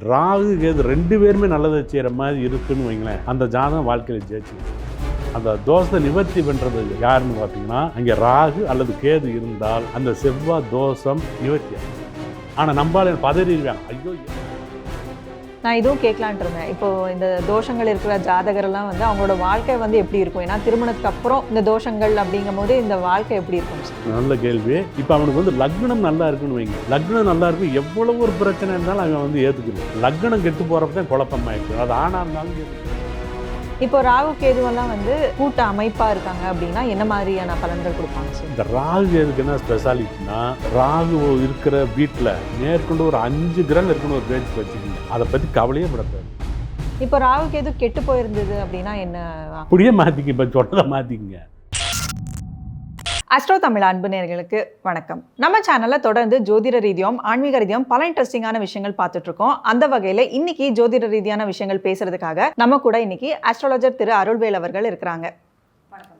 ராகு கேது ரெண்டு பேருமே நல்லதை செய்கிற மாதிரி இருக்குன்னு வைங்களேன். அந்த ஜாதகம் வாழ்க்கையில் ஜெயிச்சு. அந்த தோஷத்தை நிவர்த்தி பண்ணுறது யாருன்னு பார்த்தீங்கன்னா அங்கே ராகு அல்லது கேது இருந்தால் அந்த செவ்வாய் தோஷம் நிவர்த்தி ஆகும். ஆனால் நம்பால பதறிடுவாங்க ஐயோ நான் இதுவும் கேட்கலான்ட்டு இருந்தேன். இப்போது இந்த தோஷங்கள் இருக்கிற ஜாதகரெல்லாம் வந்து அவங்களோட வாழ்க்கை வந்து எப்படி இருக்கும்? ஏன்னா திருமணத்துக்கு அப்புறம் இந்த தோஷங்கள் அப்படிங்கும் போது இந்த வாழ்க்கை எப்படி இருக்கும்? நல்ல கேள்வி. இப்போ அவனுக்கு வந்து லக்னம் நல்லா இருக்குன்னு வைங்க. லக்னம் நல்லா இருக்கும் எவ்வளவு ஒரு பிரச்சனை இருந்தாலும் அவன் வந்து ஏற்றுக்கணும் லக்னம் கெட்டு போகிறப்ப தான் குழப்பமாயிருக்கு அது ஆணாக இருந்தாலும் இப்போ ராகு கேதுவெல்லாம் வந்து கூட்ட அமைப்பா இருக்காங்க அப்படின்னா என்ன மாதிரியான பலன்கள் கொடுப்பாங்க சார் இந்த ராகு எதுக்கு என்ன ஸ்பெஷாலிட்டினா ராகு இருக்கிற வீட்டில் மேற்கொண்டு ஒரு அஞ்சு கிரகம் இருக்குன்னு ஒரு பேச்சு வச்சுக்கோங்க. அதை பற்றி கவலையே படக்கூடாது. இப்போ ராகு கேது கெட்டு போயிருந்தது அப்படின்னா என்ன? அப்படியே மாற்றிக்க இப்போ சொல்கிறத மாற்றிக்கங்க அஸ்ட்ரோ தமிழ் அன்பு நேயர்களுக்கு வணக்கம். நம்ம சேனலில் தொடர்ந்து ஜோதிட ரீதியம் ஆன்மீக ரீதியம் பல இன்ட்ரெஸ்டிங்கான விஷயங்கள் பார்த்துட்டு இருக்கோம். அந்த வகையில இன்னைக்கு ஜோதிட ரீதியான விஷயங்கள் பேசுறதுக்காக நம்ம கூட இன்னைக்கு அஸ்ட்ராலஜர் திரு அருள்வேல் அவர்கள் இருக்கிறாங்க.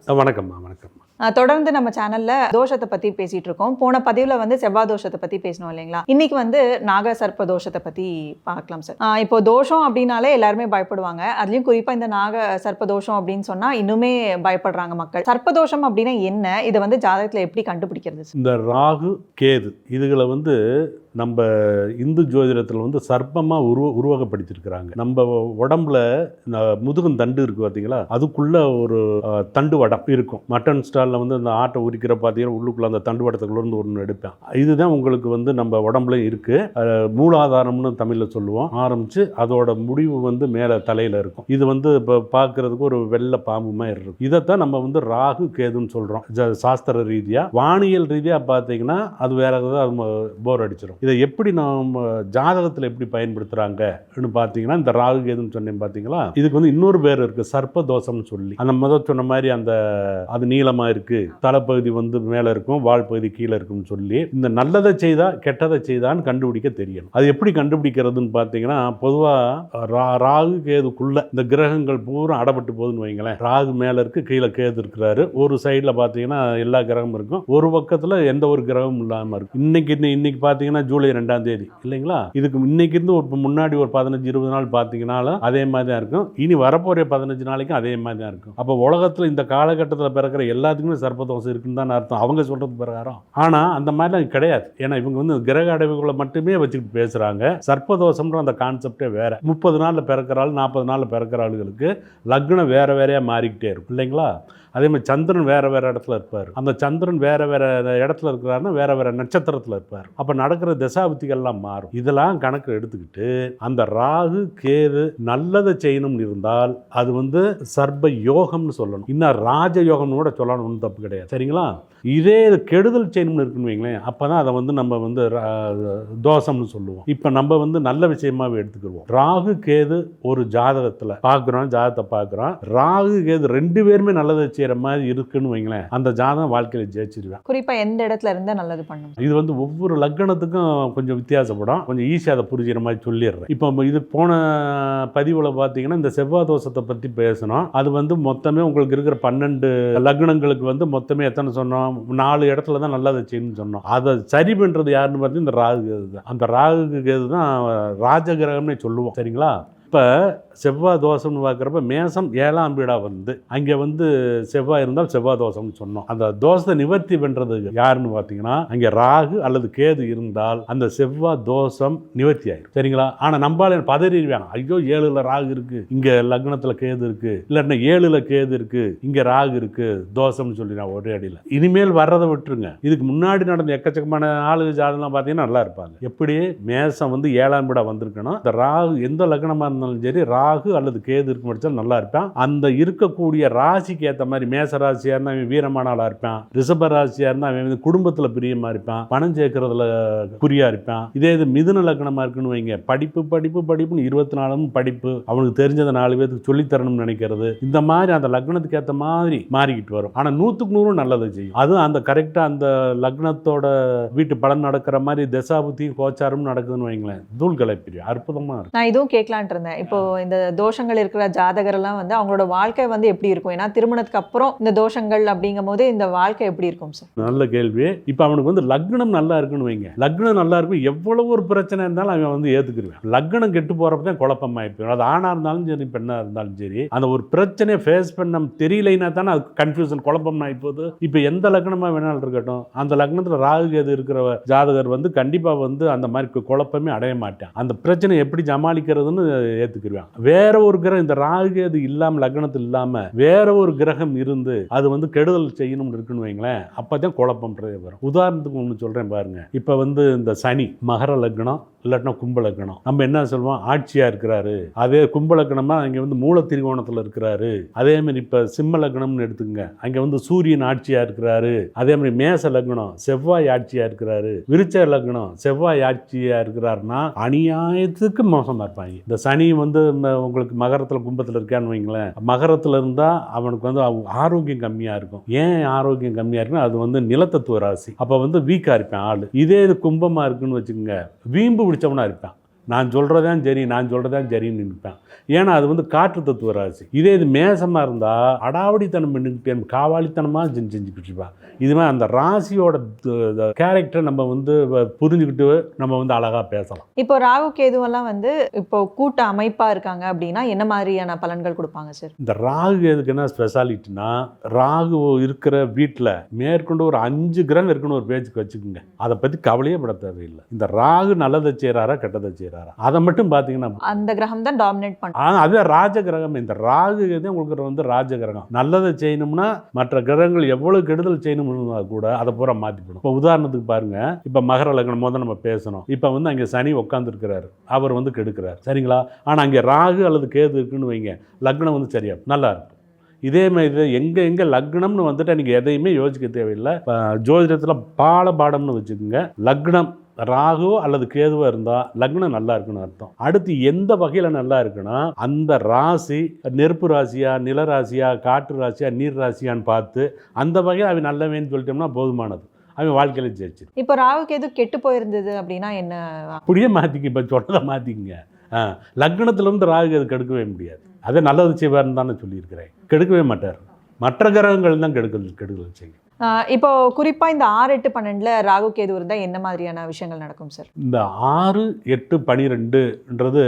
வணக்கம். வணக்கம். தொடர்ந்து நம்ம சேனல்ல தோஷத்தை பத்தி பேசிட்டு இருக்கோம். போன பதிவுல வந்து செவ்வாய் தோஷத்தை பத்தி பேசணும் இல்லைங்களா? இன்னைக்கு வந்து நாக சர்ப்ப தோஷத்தை பத்தி பார்க்கலாம் சார். இப்போ தோஷம் அப்படின்னாலே எல்லாருமே பயப்படுவாங்க. அதுலயும் குறிப்பா இந்த நாக சர்ப்ப தோஷம் அப்படின்னு சொன்னா இன்னுமே பயப்படுறாங்க மக்கள். சர்ப்ப தோஷம் அப்படின்னா என்ன? இதை வந்து ஜாதகத்துல எப்படி கண்டுபிடிக்கிறது இந்த ராகு கேது இதுகளை வந்து நம்ம இந்து ஜோதிடத்தில் வந்து சர்ப்பமாக உருவ உருவகப்படுத்தியிருக்கிறாங்க. நம்ம உடம்புல முதுகும் தண்டு இருக்குது பார்த்தீங்களா அதுக்குள்ளே ஒரு தண்டு வடம் இருக்கும். மட்டன் ஸ்டாலில் வந்து அந்த ஆட்டை உரிக்கிற பார்த்தீங்கன்னா உள்ளுக்குள்ள அந்த தண்டு வடத்துக்குள்ளேருந்து ஒன்று எடுப்பேன். இதுதான் உங்களுக்கு வந்து நம்ம உடம்புல இருக்குது மூலாதாரம்னு தமிழில் சொல்லுவோம். ஆரம்பித்து அதோட முடிவு வந்து மேலே தலையில் இருக்கும். இது வந்து இப்போ பார்க்குறதுக்கு ஒரு வெள்ளை பாம்பு மாதிரி இருக்கும். இதைத்தான் நம்ம வந்து ராகு கேதுன்னு சொல்கிறோம் சாஸ்திர ரீதியாக வானியல் ரீதியாக பார்த்தீங்கன்னா அது வேறு ஏதாவது போர் அடிச்சிடும் இதை எப்படி நம்ம ஜாதகத்தில் எப்படி பயன்படுத்துகிறாங்கன்னு பார்த்தீங்கன்னா இந்த ராகு கேதுன்னு சொன்னேன் பார்த்தீங்களா? இதுக்கு வந்து இன்னொரு பேர் இருக்குது சர்ப்ப தோஷம்னு சொல்லி. அந்த முதல் சொன்ன மாதிரி அந்த அது நீளமாக இருக்குது தலைப்பகுதி வந்து மேலே இருக்கும் வால் பகுதி கீழே இருக்கும்னு சொல்லி. இந்த நல்லதை செய்தா கெட்டதை செய்தான்னு கண்டுபிடிக்க தெரியணும். அது எப்படி கண்டுபிடிக்கிறதுன்னு பார்த்தீங்கன்னா பொதுவாக ரா ராகு கேதுக்குள்ளே இந்த கிரகங்கள் பூரா அடப்பட்டு போகுதுன்னு வைங்களேன். ராகு மேலே இருக்குது கீழே கேது இருக்கிறாரு. ஒரு சைடில் பார்த்தீங்கன்னா எல்லா கிரகமும் இருக்கும். ஒரு பக்கத்தில் எந்த ஒரு கிரகமும் இல்லாமல் இருக்கும். இன்னைக்கு இன்னைக்கு பார்த்தீங்கன்னா ஜூலை ரெண்டாம் தேதி இல்லைங்களா? இதுக்கு இன்னைக்கு இருந்து ஒரு முன்னாடி ஒரு பதினஞ்சு இருபது நாள் பார்த்தீங்கன்னாலும் அதே மாதிரி தான் இருக்கும். இனி வரப்போகிற பதினஞ்சு நாளைக்கும் அதே மாதிரி தான் இருக்கும். அப்போ உலகத்தில் இந்த காலகட்டத்தில் பிறக்கிற எல்லாத்துக்குமே சர்ப்பதோஷம் இருக்குன்னு தான் அர்த்தம். அவங்க சொல்கிறது பிரகாரம். ஆனால் அந்த மாதிரிலாம் கிடையாது. ஏன்னா இவங்க வந்து கிரக அடைவுகளை மட்டுமே வச்சுக்கிட்டு பேசுகிறாங்க சர்ப்பதோஷம்ன்ற அந்த கான்செப்டே வேறு. முப்பது நாளில் பிறக்கிற ஆள் நாற்பது நாளில் பிறக்கிற ஆளுகளுக்கு லக்னம் வேற வேறையாக மாறிக்கிட்டே இருக்கும் இல்லைங்களா? அதே மாதிரி சந்திரன் வேறு வேறு இடத்துல இருப்பார். அந்த சந்திரன் வேறு வேறு இடத்துல இருக்கிறாருன்னா வேறு வேறு நட்சத்திரத்தில் இருப்பார். அப்போ நடக்கிற திசாபுத்திகள்லாம் மாறும். இதெல்லாம் கணக்கு எடுத்துக்கிட்டு அந்த ராகு கேது நல்லதை செய்யணும்னு இருந்தால் அது வந்து சர்ப யோகம்னு சொல்லணும். இன்னும் ராஜ யோகம்னு கூட சொல்லணும் ஒன்றும் தப்பு கிடையாது. சரிங்களா? இதே கெடுதல் செய்யணும்னு இருக்குன்னு வைங்களேன் அப்போ தான் அதை வந்து நம்ம வந்து தோஷம்னு சொல்லுவோம். இப்போ நம்ம வந்து நல்ல விஷயமாவே எடுத்துக்கிடுவோம். ராகு கேது ஒரு ஜாதகத்தில் பார்க்குறோம் ஜாதகத்தை பார்க்குறோம் ராகு கேது ரெண்டு பேருமே நல்லதை செய்கிற மாதிரி இருக்குன்னு வைங்களேன் அந்த ஜாதகம் வாழ்க்கையில் ஜெயிச்சிருவேன். குறிப்பா எந்த இடத்துல இருந்தா நல்லது பண்ணும். இது வந்து ஒவ்வொரு லக்னத்துக்கும் கொஞ்சம் வித்தியாசப்படும். கொஞ்சம் ஈஸியாக அதை புரிஞ்சுற மாதிரி சொல்லிடுறேன். இப்போ இது போன பதிவில் பார்த்தீங்கன்னா இந்த செவ்வாய் தோஷத்தை பற்றி பேசணும் அது வந்து மொத்தமே உங்களுக்கு இருக்கிற பன்னெண்டு லக்னங்களுக்கு வந்து மொத்தமே எத்தனை சொன்னோம்? நாலு இடத்துல தான் நல்லதை செய்யணும்னு சொன்னோம். அதை சரி பண்ணுறது யாருன்னு பார்த்தீங்கன்னா இந்த ராகு கேது தான். அந்த ராகு கேது தான் ராஜகிரகம்னே சொல்லுவோம். சரிங்களா? இப்போ செவ்வாய் தோஷம்னு பார்க்குறப்ப மேசம் ஏழாம் வீடாக வந்து அங்கே வந்து செவ்வாய் இருந்தால் செவ்வாய் தோஷம்னு சொன்னோம். அந்த தோஷத்தை நிவர்த்தி பண்ணுறது யாருன்னு பார்த்தீங்கன்னா அங்கே ராகு அல்லது கேது இருந்தால் அந்த செவ்வாய் தோஷம் நிவர்த்தி ஆயிடும் சரிங்களா? ஆனால் நம்மளாலே பதறி வேணாம். ஐயோ ஏழுல ராகு இருக்குது இங்கே லக்னத்தில் கேது இருக்குது இல்லைன்னா ஏழுல கேது இருக்குது இங்கே ராகு இருக்குது தோஷம்னு சொல்லி நான் ஒரே அடியில். இனிமேல் வர்றதை விட்டுருங்க. இதுக்கு முன்னாடி நடந்த எக்கச்சக்கமான ஆளு ஜாதகம் பார்த்தீங்கன்னா நல்லா இருப்பாங்க. எப்படி? மேசம் வந்து ஏழாம் வீடாக வந்திருக்கணும். இந்த ராகு எந்த லக்னமாக இருந்தாலும் சரி ராகு அல்லது கேது இருக்கும் படிச்சாலும் நல்லா இருப்பான். அந்த இருக்கக்கூடிய ராசிக்கு ஏற்ற மாதிரி மேச ராசியாக இருந்தால் அவன் வீரமான ஆளாக இருப்பான். ரிஷப ராசியாக இருந்தால் அவன் வந்து குடும்பத்தில் பிரியமாக இருப்பான். பணம் சேர்க்கறதுல குறியா இருப்பான். இதே இது மிதுன லக்னமாக இருக்குன்னு வைங்க. படிப்பு படிப்பு படிப்புன்னு இருபத்தி நாலும் படிப்பு. அவனுக்கு தெரிஞ்சதை நாலு பேருக்கு சொல்லித்தரணும்னு நினைக்கிறது. இந்த மாதிரி அந்த லக்னத்துக்கு ஏற்ற மாதிரி மாறிக்கிட்டு வரும். ஆனால் நூற்றுக்கு நூறும் நல்லதை செய்யும். அதுவும் அந்த கரெக்டாக அந்த லக்னத்தோட வீட்டு பலன் நடக்கிற மாதிரி தசாபுத்தியும் கோச்சாரமும் நடக்குதுன்னு வைங்களேன். தூள் கலைப்பிரியும் அற்புதமாக இருக்கும். நான் இதுவும் கேட்கலான்ட்டு இருந்தேன். இப்போ இந்த இந்த தோஷங்கள் இருக்கிற ஜாதகரெல்லாம் வந்து அவங்களோட வாழ்க்கை வந்து எப்படி இருக்கும்? ஏன்னா திருமணத்துக்கு அப்புறம் இந்த தோஷங்கள் அப்படிங்கும் போது இந்த வாழ்க்கை எப்படி இருக்கும் சார்? நல்ல கேள்வி. இப்போ அவனுக்கு வந்து லக்னம் நல்லா இருக்குன்னு வைங்க. லக்னம் நல்லா இருக்கும். எவ்வளவு ஒரு பிரச்சனை இருந்தாலும் அவன் வந்து ஏற்றுக்குருவேன் லக்னம் கெட்டு போகிறப்ப தான் குழப்பமாகி போயிடும் அது ஆணாக இருந்தாலும் சரி பெண்ணாக இருந்தாலும் சரி அந்த ஒரு பிரச்சனையை ஃபேஸ் பண்ண தெரியலைன்னா தானே அது கன்ஃபியூஷன் குழப்பம் ஆகி போகுது. இப்போ எந்த லக்னமாக வேணாலும் இருக்கட்டும். அந்த லக்னத்தில் ராகு கேது இருக்கிற ஜாதகர் வந்து கண்டிப்பாக வந்து அந்த மாதிரி குழப்பமே அடைய மாட்டான். அந்த பிரச்சனை எப்படி சமாளிக்கிறதுன்னு ஏற்றுக்குருவேன் வேற ஒரு கிரகம் இந்த ராகு அது இல்லாமல் லக்னத்தில் இல்லாமல் வேற ஒரு கிரகம் இருந்து அது வந்து கெடுதல் செய்யணும்னு இருக்குன்னு வைங்களேன் அப்போ தான் குழப்பம்ன்றதே வரும். உதாரணத்துக்கு ஒன்று சொல்கிறேன் பாருங்க. இப்போ வந்து இந்த சனி மகர லக்னம் இல்லாட்டினா கும்பலக்கணம். நம்ம என்ன சொல்லுவோம்? ஆட்சியாக இருக்கிறாரு. அதே கும்ப அங்கே வந்து மூல திரிகோணத்தில் இருக்கிறாரு. அதே மாதிரி இப்போ சிம்ம லக்னம்னு எடுத்துக்கங்க. அங்கே வந்து சூரியன் ஆட்சியாக இருக்கிறாரு. அதே மாதிரி மேச லக்னம் செவ்வாய் ஆட்சியாக இருக்கிறாரு. விருச்ச லக்னம் செவ்வாய் ஆட்சியாக இருக்கிறாருன்னா அநியாயத்துக்கு மோசமாக இருப்பாங்க. இந்த சனி வந்து உங்களுக்கு மகரத்தில் கும்பத்தில் இருக்கான்னு வைங்களேன். மகரத்தில் இருந்தால் அவனுக்கு வந்து ஆரோக்கியம் கம்மியாக இருக்கும். ஏன் ஆரோக்கியம் கம்மியாக இருக்குன்னா அது வந்து நிலத்தத்துவ ராசி. அப்போ வந்து வீக்காக இருப்பேன் ஆள். இதே இது கும்பமாக இருக்குன்னு வச்சுக்கோங்க. வீம்பு பிடிச்சவனா இருப்பான். நான் சொல்கிறதான் சரி நான் சொல்கிறதான் சரின்னு நினைப்பேன் ஏன்னா அது வந்து காற்று தத்துவ ராசி. இதே இது மேசமாக இருந்தால் அடாவடித்தனம் பண்ணிக்கிட்டே காவாலித்தனமாக செஞ்சு செஞ்சுக்கிட்டு இருப்பான் இதுவே அந்த ராசியோட கேரக்டர் நம்ம வந்து புரிஞ்சுக்கிட்டு நம்ம வந்து அழகாக பேசலாம். இப்போ ராகு கேதுவெல்லாம் வந்து இப்போ கூட்ட அமைப்பா இருக்காங்க அப்படின்னா என்ன மாதிரியான பலன்கள் கொடுப்பாங்க சார் இந்த ராகு எதுக்கு என்ன ஸ்பெஷாலிட்டினா ராகு இருக்கிற வீட்டில் மேற்கொண்டு ஒரு அஞ்சு கிரகம் இருக்குன்னு ஒரு பேச்சுக்கு வச்சுக்கோங்க. அதை பற்றி கவலையே பட தேவையில்லை. இந்த ராகு நல்லதை செய்கிறாரா கெட்டதை செய்கிறாரா அதை மட்டும் பார்த்தீங்கன்னா அந்த கிரகம் தான் டாமினேட் பண்ணும் ஆனால் அதுவே ராஜ கிரகம் இந்த ராகு உங்களுக்கு வந்து ராஜ கிரகம் நல்லதை செய்யணும்னா மற்ற கிரகங்கள் எவ்வளவு கெடுதல் செய்யணும்னா கூட அதை பூரா மாற்றிக்கணும் இப்போ உதாரணத்துக்கு பாருங்க. இப்போ மகர லக்னம் முதல் நம்ம பேசணும். இப்போ வந்து அங்கே சனி உட்காந்துருக்கிறாரு அவர் வந்து கெடுக்கிறார். சரிங்களா? ஆனால் அங்கே ராகு அல்லது கேது இருக்குன்னு வைங்க. லக்னம் வந்து சரியா நல்லா இருக்கும். இதே மாதிரி எங்கே எங்கே லக்னம்னு வந்துட்டு நீங்கள் எதையுமே யோசிக்க தேவையில்லை. ஜோதிடத்தில் பால பாடம்னு வச்சுக்கோங்க. லக்னம் ராகுவோ அல்லது கேதுவோ இருந்தால் லக்னம் நல்லா இருக்குன்னு அர்த்தம். அடுத்து எந்த வகையில் நல்லா இருக்குன்னா அந்த ராசி நெருப்பு ராசியா நில ராசியா காற்று ராசியா நீர் ராசியான்னு பார்த்து அந்த வகையில் அவன் நல்லவேன்னு சொல்லிட்டோம்னா போதுமானது. அவன் வாழ்க்கையில் ஜெயிச்சு இப்போ ராகு கேது கெட்டு போயிருந்தது அப்படின்னா என்ன? அப்படியே மாற்றிக்க இப்போ சொன்னதை மாற்றிக்கங்க லக்னத்திலேருந்து ராகு அது கெடுக்கவே முடியாது. அதே நல்லது செய்வார்னு தானே சொல்லியிருக்கிறேன். கெடுக்கவே மாட்டார். மற்ற கிரகங்கள் தான் கெடுக்கல் கெடுக்கல் செய்யும். இப்போ குறிப்பா இந்த ஆறு எட்டு பன்னெண்டுல ராகு கேது இருந்தா என்ன மாதிரியான விஷயங்கள் நடக்கும் சார்? இந்த ஆறு எட்டு பனிரெண்டுன்றது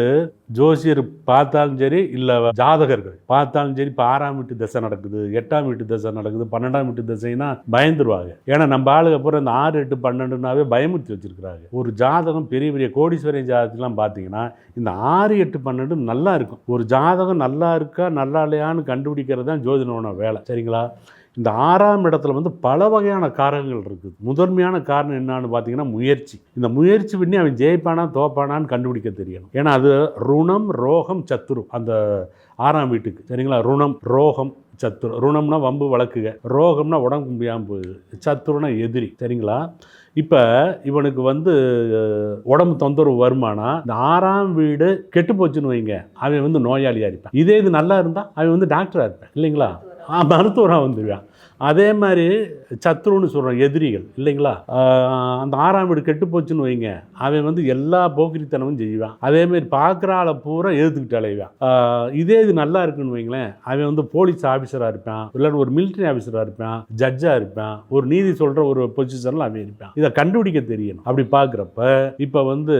ஜோசியர் பார்த்தாலும் சரி இல்லை ஜாதகர்கள் பார்த்தாலும் சரி இப்போ ஆறாம் வீட்டு திசை நடக்குது எட்டாம் வீட்டு திசை நடக்குது பன்னெண்டாம் வீட்டு திசைனா பயந்துருவாங்க. ஏன்னா நம்ம ஆளுக்கு அப்புறம் இந்த ஆறு எட்டு பன்னெண்டுனாவே பயமுறுத்தி வச்சிருக்கிறாங்க. ஒரு ஜாதகம் பெரிய பெரிய கோடீஸ்வரன் ஜாதகத்துலாம் பார்த்தீங்கன்னா இந்த ஆறு எட்டு பன்னெண்டு நல்லா இருக்கும். ஒரு ஜாதகம் நல்லா இருக்கா நல்லா இல்லையான்னு கண்டுபிடிக்கிறது தான் ஜோதிடனோட வேலை. சரிங்களா? இந்த ஆறாம் இடத்துல வந்து பல வகையான காரணங்கள் இருக்குது. முதன்மையான காரணம் என்னான்னு பார்த்தீங்கன்னா முயற்சி. இந்த முயற்சி பண்ணி அவன் ஜெயிப்பானா தோப்பானான்னு கண்டுபிடிக்க தெரியணும். ஏன்னா அது ருணம் ரோகம் சத்துரு அந்த ஆறாம் வீட்டுக்கு. சரிங்களா? ருணம் ரோகம் சத்துரு ருணம்னா வம்பு வழக்குக. ரோகம்னா உடம்பு முடியாமல் போகுது. சத்துருனா எதிரி. சரிங்களா? இப்போ இவனுக்கு வந்து உடம்பு தொந்தரவு வருமானா இந்த ஆறாம் வீடு கெட்டு போச்சுன்னு வைங்க. அவன் வந்து நோயாளியாக இருப்பான். இதே இது நல்லா இருந்தால் அவன் வந்து டாக்டராக இருப்பான். இல்லைங்களா? 아, 마르토라운드야. அதே மாதிரி சத்ருன்னு சொல்கிறோம் எதிரிகள் இல்லைங்களா? அந்த ஆறாம் வீடு கெட்டு போச்சுன்னு வைங்க. அவன் வந்து எல்லா போக்கிரித்தனமும் செய்வான். அதே மாதிரி பார்க்குற ஆளை பூரா எதிர்த்துக்கிட்டு அலைவான். இதே இது நல்லா இருக்குன்னு வைங்களேன். அவன் வந்து போலீஸ் ஆஃபீஸராக இருப்பான். இல்லாட்டி ஒரு மிலிட்டரி ஆஃபீஸராக இருப்பான். ஜட்ஜாக இருப்பான். ஒரு நீதி சொல்கிற ஒரு பொசிஷனில் அவன் இருப்பான். இதை கண்டுபிடிக்க தெரியணும். அப்படி பார்க்குறப்ப இப்போ வந்து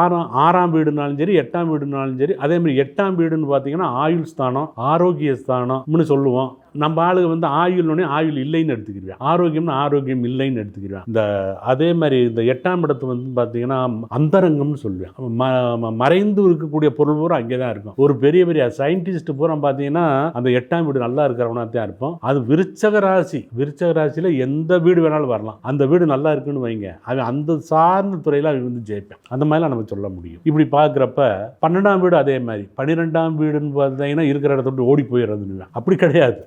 ஆறாம் ஆறாம் வீடுனாலும் சரி எட்டாம் வீடுனாலும் சரி அதே மாதிரி எட்டாம் வீடுன்னு பார்த்தீங்கன்னா ஆயுள் ஸ்தானம் ஆரோக்கிய ஸ்தானம்னு சொல்லுவோம். நம்ம ஆளுங்க வந்து ஆயுள்னே ஆயுள் இல்லைன்னு எடுத்துக்கிடுவேன். ஆரோக்கியம்னு ஆரோக்கியம் இல்லைன்னு எடுத்துக்கிடுவேன். இந்த அதே மாதிரி இந்த எட்டாம் இடத்து வந்து பார்த்தீங்கன்னா அந்தரங்கம்னு சொல்லுவேன். ம ம- மறைந்து இருக்கக்கூடிய பொருள் பூரா அங்கே தான் இருக்கும். ஒரு பெரிய பெரிய சயின்டிஸ்ட் பூரா பார்த்தீங்கன்னா அந்த எட்டாம் வீடு நல்லா இருக்கிறவனா தான் இருப்போம் அது விருச்சக ராசி. விருச்சக ராசியில் எந்த வீடு வேணாலும் வரலாம். அந்த வீடு நல்லா இருக்குன்னு வைங்க. அவன் அந்த சார்ந்த துறையில் அவன் வந்து ஜெயிப்பேன். அந்த மாதிரிலாம் நம்ம சொல்ல முடியும். இப்படி பார்க்குறப்ப பன்னெண்டாம் வீடு அதே மாதிரி. பன்னிரெண்டாம் வீடுன்னு பார்த்தீங்கன்னா இருக்கிற இடத்த விட்டு ஓடி போயிடுறதுன்னு அப்படி கிடையாது.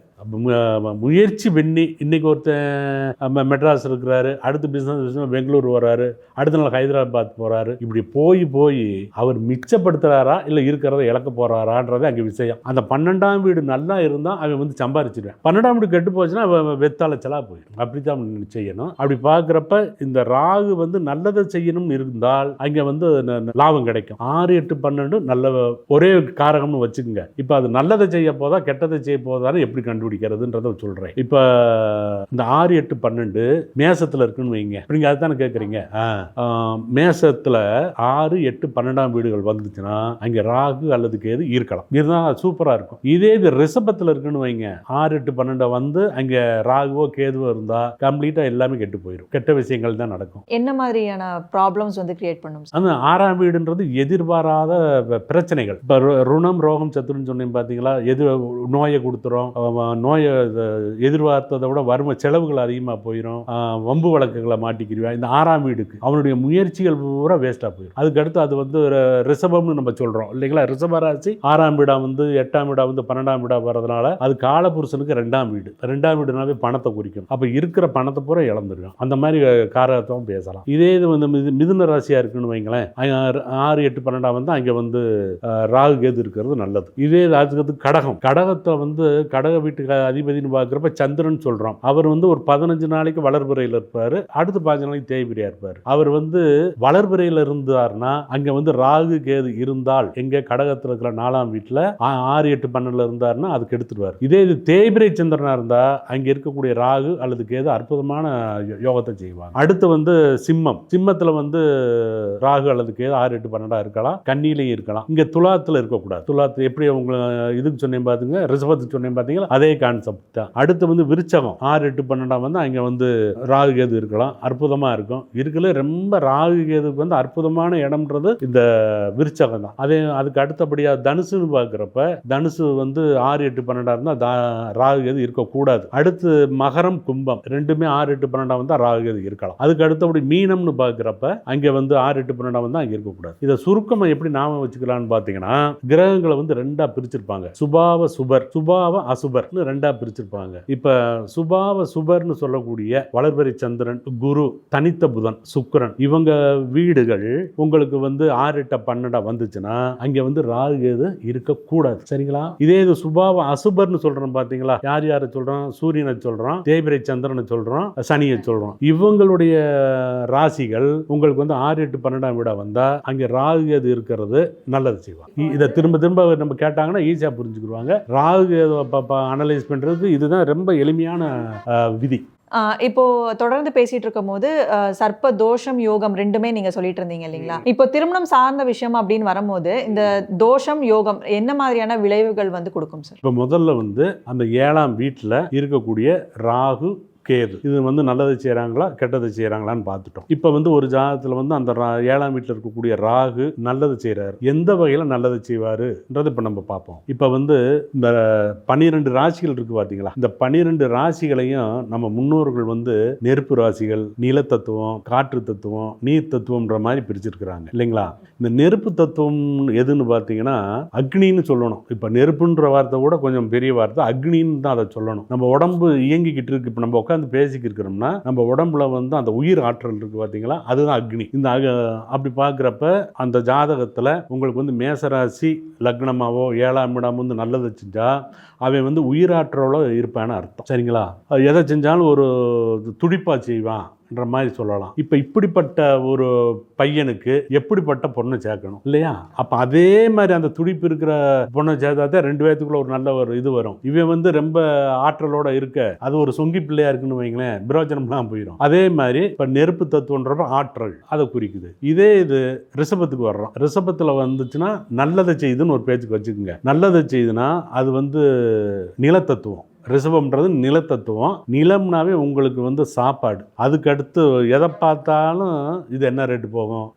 முயற்சி பண்ணி இன்றைக்கி ஒருத்தன் மெட்ராஸ் இருக்கிறாரு. அடுத்து பிஸ்னஸ் பெங்களூர் வர்றாரு அடுத்த நாள் ஹைதராபாத் போகிறாரு இப்படி போய் போய் அவர் மிச்சப்படுத்துகிறாரா இல்லை இருக்கிறத இழக்க போகிறாரான்றது அங்கே விஷயம். அந்த பன்னெண்டாம் வீடு நல்லா இருந்தால் அவன் வந்து சம்பாரிச்சிடுவேன் பன்னெண்டாம் வீடு கெட்டு போச்சுன்னா அவன் வெத்தாளச்சலா போயிடும். அப்படித்தான் செய்யணும். அப்படி பார்க்குறப்ப இந்த ராகு வந்து நல்லதை செய்யணும்னு இருந்தால் அங்கே வந்து ந- லாபம் கிடைக்கும். ஆறு எட்டு பன்னெண்டு நல்ல ஒரே காரகம்னு வச்சுக்கோங்க. இப்போ அது நல்லதை செய்ய போதா கெட்டதை செய்ய போதான்னு எப்படி கண்டுபிடிக்கிறதுன்றத சொல்கிறேன் இப்போ இந்த ஆறு எட்டு பன்னெண்டு மேசத்தில் இருக்குன்னு வைங்க. நீங்கள் அதுதானே கேட்குறீங்க மேசத்தில் ஆறு எட்டு பன்னெண்டாம் வீடுகள் வந்துச்சுன்னா அங்கே ராகு அல்லது கேது இருக்கலாம். இருந்தால் சூப்பராக இருக்கும். இதே இது ரிஷபத்தில் இருக்குன்னு வைங்க. ஆறு எட்டு பன்னெண்டை வந்து அங்கே ராகுவோ கேதுவோ இருந்தால் கம்ப்ளீட்டாக எல்லாமே கெட்டு போயிடும் கெட்ட விஷயங்கள் தான் நடக்கும். என்ன மாதிரியான ப்ராப்ளம்ஸ் வந்து கிரியேட் பண்ணும்? அந்த ஆறாம் வீடுன்றது எதிர்பாராத பிரச்சனைகள். இப்போ ருணம் ரோகம் சத்துருன்னு சொன்னேன் பார்த்தீங்களா எது நோயை கொடுத்துரும்? நோயை எதிர்பார்த்ததை விட வறுமை செலவுகள் அதிகமாக போயிடும் வம்பு வழக்குகளை மாட்டிக்கிடுவான் இந்த ஆறாம் வீடுக்கு அவனுடைய முயற்சிகள் பூரா வேஸ்ட்டாக போயிடும் அதுக்கு அடுத்து அது வந்து ரிசபம்னு நம்ம சொல்கிறோம் இல்லைங்களா? ரிசபராசி ஆறாம் வீடாக வந்து எட்டாம் வீடாக வந்து பன்னெண்டாம் வீடாக வர்றதுனால அது காலபுருஷனுக்கு ரெண்டாம் வீடு. ரெண்டாம் வீடுனாவே பணத்தை குறிக்கும். அப்போ இருக்கிற பணத்தை பூரா இழந்துருக்கும் அந்த மாதிரி காரகத்துவம் பேசலாம். இதே இது வந்து மிது மிதுன ராசியாக இருக்குன்னு வைங்களேன். ஆறு- ஆறு எட்டு பன்னெண்டாம் வந்து அங்கே வந்து ராகு கேது இருக்கிறது நல்லது. இதே இது அதுக்கு கடகம். கடகத்தை வந்து கடக வீட்டுக்கு அதிபதினு பார்க்குறப்ப சந்திரன் சொல்கிறோம் அவர் வந்து ஒரு பதினஞ்சு நாளைக்கு வளர்பிறையில் இருப்பார். அடுத்து பதினஞ்சு நாளைக்கு தேய்பிரியாக இருப்பார். அவர் வந்து வளர்பிறையில் இருந்தார்னா அங்கே வந்து ராகு கேது இருந்தால் எங்கே கடகத்தில் இருக்கிற நாலாம் வீட்டில் ஆறு எட்டு பன்னெண்டில் இருந்தார்னா அதுக்கு எடுத்துடுவார். இதே இது தேய்பிரை சந்திரனாக இருந்தால் அங்கே இருக்கக்கூடிய ராகு அல்லது கேது அற்புதமான யோ- யோகத்தை செய்வாங்க. அடுத்து வந்து சிம்மம். சிம்மத்தில் வந்து ராகு அல்லது கேது ஆறு எட்டு பன்னெண்டாக இருக்கலாம். கண்ணிலையும் இருக்கலாம். இங்கே துலாத்தில் இருக்கக்கூடாது. துலாத்து எப்படி உங்களை இதுக்கு சொன்னேன் பார்த்துங்க ரிசபத்துக்கு சொன்னேன் பார்த்தீங்களா அதே கான்செப்ட் தான் அடுத்து வந்து விருச்சகம். ஆறு எட்டு பன்னெண்டாம் வந்து அங்கே வந்து ராகு கேது இருக்கலாம். அற்புதமாக இருக்கும். இருக்கல ரொம்ப ராகு கேதுக்கு வந்து அற்புதமான இடம்ன்றது இந்த விருச்சகம் தான். அதே அதுக்கு அடுத்தபடியாக தனுசுன்னு பார்க்குறப்ப தனுசு வந்து ஆறு எட்டு பன்னெண்டாக இருந்தால் ராகு கேது இருக்கக்கூடாது. அடுத்து மகரம் கும்பம். ரெண்டுமே ஆறு எட்டு பன்னெண்டாம் வந்தால் ராகு கேது இருக்கலாம். அதுக்கு அடுத்தபடி மீனம்னு பார்க்குறப்ப அங்கே வந்து ஆறு எட்டு பன்னெண்டாம் வந்தால் அங்கே இருக்கக்கூடாது. இதை சுருக்கமாக எப்படி நாம வச்சுக்கலாம்னு பார்த்தீங்கன்னா கிரகங்களை வந்து ரெண்டாக பிரிச்சிருப்பாங்க. சுபாவ சுபர் சுபாவ அசுபர்னு ரெண்டாக பிரிச்சிருப்பாங்க. இப்போ சுபாவ சுபர்னு சொல்லக்கூடிய வளர்பறை சந்திரன் குரு தனித்த புதன் சுக்கிரன் இவங்க வீடுகள் உங்களுக்கு வந்து ஆறு எட்ட பன்னெண்டா வந்துச்சுன்னா அங்கே வந்து ராகு கேது இருக்கக்கூடாது. சரிங்களா? இதே இது சுபாவ அசுபர்னு சொல்றோம் பார்த்தீங்களா யார் யாரை சொல்கிறோம் சூரியனை சொல்கிறோம் தேய்பிரை சந்திரனை சொல்றோம் சனியை சொல்றோம் இவங்களுடைய ராசிகள் உங்களுக்கு வந்து ஆறு எட்டு பன்னெண்டாம் வீடாக வந்தால் அங்கே ராகு கேது இருக்கிறது நல்லது செய்வாங்க. இதை திரும்ப திரும்ப நம்ம கேட்டாங்கன்னா ஈஸியா புரிஞ்சுக்கிடுவாங்க. ராகு கேது அனலைஸ் பண்றதுக்கு இதுதான் ரொம்ப எளிமையான விதி. இப்போ தொடர்ந்து பேசிட்டு இருக்கும் போது சர்ப்ப தோஷம் யோகம் ரெண்டுமே நீங்க சொல்லிட்டு இருந்தீங்க இல்லைங்களா? இப்போ திருமணம் சார்ந்த விஷயம் அப்படின்னு வரும்போது இந்த தோஷம் யோகம் என்ன மாதிரியான விளைவுகள் வந்து கொடுக்கும் சார்? இப்போ முதல்ல வந்து அந்த ஏழாம் வீட்டில் இருக்கக்கூடிய ராகு கேது. இது வந்து நல்லதை செய்கிறாங்களா கெட்டதை செய்கிறாங்களான்னு பார்த்துட்டோம். இப்போ வந்து ஒரு ஜாதகத்தில் வந்து அந்த ரா- ஏழாம் வீட்டில் இருக்கக்கூடிய ராகு நல்லது செய்கிறாரு எந்த வகையில் நல்லது செய்வாருன்றது இப்போ நம்ம பார்ப்போம். இப்போ வந்து இந்த பன்னிரெண்டு ராசிகள் இருக்கு பார்த்தீங்களா இந்த பன்னிரெண்டு ராசிகளையும் நம்ம முன்னோர்கள் வந்து நெருப்பு ராசிகள் நில தத்துவம் காற்று தத்துவம் நீர் தத்துவம்ன்ற மாதிரி பிரிச்சிருக்கிறாங்க. இல்லைங்களா? இந்த நெருப்பு தத்துவம் எதுன்னு பார்த்தீங்கன்னா அக்னின்னு சொல்லணும். இப்போ நெருப்புன்ற வார்த்தை கூட கொஞ்சம் பெரிய வார்த்தை. அக்னின்னு தான் அதை சொல்லணும். நம்ம உடம்பு இயங்கிக்கிட்டு இருக்கு. இப்போ நம்ம உட்காந்து பேசிக்கிட்டு இருக்கிறோம்னா நம்ம உடம்புல வந்து அந்த உயிர் ஆற்றல் இருக்கு பார்த்தீங்களா? அதுதான் அக்னி. இந்த அக- அப்படி பார்க்குறப்ப அந்த ஜாதகத்தில் உங்களுக்கு வந்து மேசராசி லக்னமாவோ ஏழாம் இடம் வந்து நல்லதை செஞ்சால் அவன் வந்து உயிராற்றலோட இருப்பான்னு அர்த்தம். சரிங்களா? அது எதை செஞ்சாலும் ஒரு துடிப்பாக செய்வான். என்ற மாதிரி சொல்லலாம். இப்போ இப்படிப்பட்ட ஒரு பையனுக்கு எப்படிப்பட்ட பொண்ணை சேர்க்கணும்? இல்லையா? அப்போ அதே மாதிரி அந்த துடிப்பு இருக்கிற பொண்ணை சேர்த்தா தான் ரெண்டு பேத்துக்குள்ள ஒரு நல்ல ஒரு இது வரும். இவன் வந்து ரொம்ப ஆற்றலோட இருக்க அது ஒரு சொங்கி பிள்ளையா இருக்குன்னு வைங்களேன் பிரயோஜனம்லாம் போயிடும் அதே மாதிரி இப்போ நெருப்பு தத்துவன்றப்ப ஆற்றல் அதை குறிக்குது. இதே இது ரிஷபத்துக்கு வர்றோம். ரிஷபத்தில் வந்துச்சுன்னா நல்லதை செய்துன்னு ஒரு பேச்சுக்கு வச்சுக்கோங்க. நல்லதை செய்துன்னா அது வந்து நிலத்தத்துவம். ரிசவம்ன்றது நிலத்தத்துவம். நிலம்னாவே உங்களுக்கு வந்து சாப்பாடு. அதுக்கு அடுத்து எதை பார்த்தாலும் இது என்ன ரேட்டு போகும்?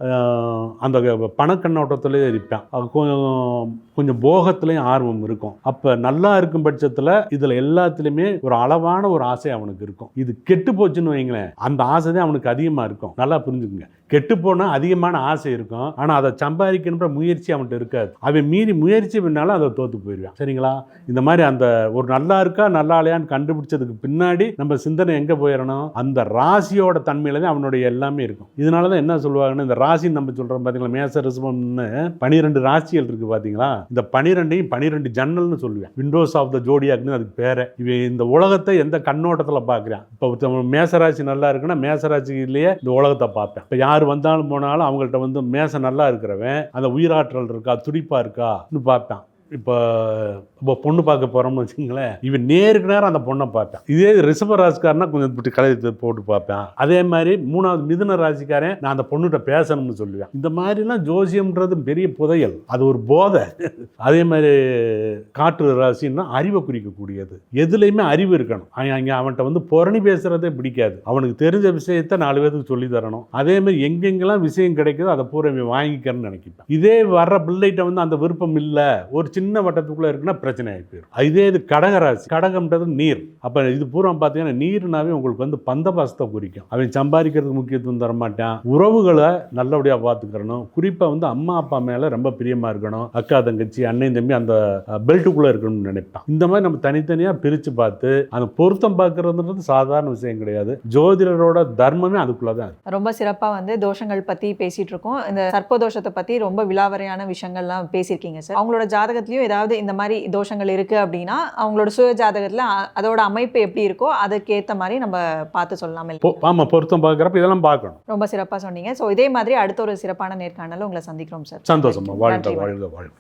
அந்த பணக்கண்ணோட்டத்திலே இருப்பேன். கொஞ்சம் கொஞ்சம் போகத்துலேயும் ஆர்வம் இருக்கும். அப்போ நல்லா இருக்கும் பட்சத்தில் இதில் எல்லாத்துலேயுமே ஒரு அளவான ஒரு ஆசை அவனுக்கு இருக்கும். இது கெட்டு போச்சுன்னு வைங்களேன். அந்த ஆசை தான் அவனுக்கு அதிகமாக இருக்கும். நல்லா புரிஞ்சுக்குங்க. கெட்டு போனால் அதிகமான ஆசை இருக்கும். ஆனால் அதை சம்பாதிக்கணுன்ற முயற்சி அவன்கிட்ட இருக்காது. அவன் மீறி முயற்சி பண்ணாலும் அதை தோற்று போயிடுவான். சரிங்களா? இந்த மாதிரி அந்த ஒரு நல்லா இருக்கா நல்லா இல்லையான்னு கண்டுபிடிச்சதுக்கு பின்னாடி நம்ம சிந்தனை எங்கே போயிடணும்? அந்த ராசியோட தன்மையில தான் அவனுடைய எல்லாமே இருக்கும். இதனால தான் என்ன சொல்லுவாங்கன்னா இந்த ராசின்னு நம்ம சொல்கிறோம் பார்த்தீங்களா மேச ரிசபம்னு பனிரெண்டு ராசிகள் இருக்குது பார்த்தீங்களா இந்த பனிரெண்டையும் பனிரெண்டு ஜன்னல்னு சொல்லுவேன். விண்டோஸ் ஆஃப் த ஜோடியாக்குன்னு அதுக்கு பேரை. இவன் இந்த உலகத்தை எந்த கண்ணோட்டத்தில் பார்க்குறான் இப்போ மேசராசி நல்லா இருக்குன்னா மேசராசியிலேயே இந்த உலகத்தை பார்ப்பேன். இப்போ யார் யார் வந்தாலும் போனாலும் அவங்கள்ட்ட வந்து மேசை நல்லா இருக்கிறவன் அந்த உயிராற்றல் இருக்கா துடிப்பாக இருக்கான்னு பார்ப்பேன். இப்போ இப்போ பொண்ணு பார்க்க போகிறோம்னு வச்சுங்களேன் இவன் நேருக்கு நேரம் அந்த பொண்ணை பார்ப்பேன். இதே ரிஷப ராசிக்காரனா கொஞ்சம் இப்படி கலையத்தை போட்டு பார்ப்பேன். அதே மாதிரி மூணாவது மிதுன ராசிக்காரன் நான் அந்த பொண்ணுகிட்ட பேசணும்னு சொல்லுவேன். இந்த மாதிரிலாம் ஜோசியம்ன்றது பெரிய புதையல். அது ஒரு போதை. அதே மாதிரி காற்று ராசின்னா அறிவை குறிக்கக்கூடியது. எதுலேயுமே அறிவு இருக்கணும். அங்கே அவன்கிட்ட வந்து புரணி பேசுகிறதே பிடிக்காது. அவனுக்கு தெரிஞ்ச விஷயத்தை நாலு பேருக்கு சொல்லி தரணும். அதே மாதிரி எங்கெங்கெல்லாம் விஷயம் கிடைக்குதோ அதை பூரா வாங்கிக்கிறேன்னு நினைக்கிப்பான். இதே வர்ற பிள்ளைகிட்ட வந்து அந்த விருப்பம் இல்லை. ஒரு சின்ன வட்டத்துக்குள்ளே இருக்குன்னா பிரச்சனை ஆகி போயிடும் இதே இது கடகராசி. கடகம்ன்றது நீர். அப்போ இது பூரா பார்த்தீங்கன்னா நீர்னாவே உங்களுக்கு வந்து பந்தபாசத்தை குறிக்கும். அவன் சம்பாதிக்கிறதுக்கு முக்கியத்துவம் தர மாட்டான் உறவுகளை நல்லபடியாக பார்த்துக்கிறணும். குறிப்பாக வந்து அம்மா அப்பா மேலே ரொம்ப பிரியமாக இருக்கணும். அக்கா தங்கச்சி அண்ணன் தம்பி அந்த பெல்ட்டுக்குள்ளே இருக்கணும்னு நினைப்பான். இந்த மாதிரி நம்ம தனித்தனியாக பிரித்து பார்த்து அந்த பொருத்தம் பார்க்குறதுன்றது சாதாரண விஷயம் கிடையாது. ஜோதிடரோட தர்மமே அதுக்குள்ளே தான் இருக்கு. ரொம்ப சிறப்பாக வந்து தோஷங்கள் பற்றி பேசிகிட்டு இருக்கோம். இந்த சர்ப்ப தோஷத்தை ரொம்ப விலாவரையான விஷயங்கள்லாம் பேசியிருக்கீங்க சார். அவங்களோட ஜாதகத்தை ஜாதகத்திலயும் ஏதாவது இந்த மாதிரி தோஷங்கள் இருக்கு அப்படின்னா அவங்களோட சுய ஜாதகத்துல அதோட அமைப்பு எப்படி இருக்கோ அதுக்கேத்த மாதிரி நம்ம பார்த்து சொல்லலாம் பொ ஆமாம் பொருத்தம் பார்க்குறப்ப இதெல்லாம் பார்க்கணும். ரொம்ப சிறப்பா சொன்னீங்க. ஸோ இதே மாதிரி அடுத்த ஒரு சிறப்பான நேர்காணல உங்களை சந்திக்கிறோம் சார் சந்தோஷமா வாழ்க வாழ்க வாழ்க.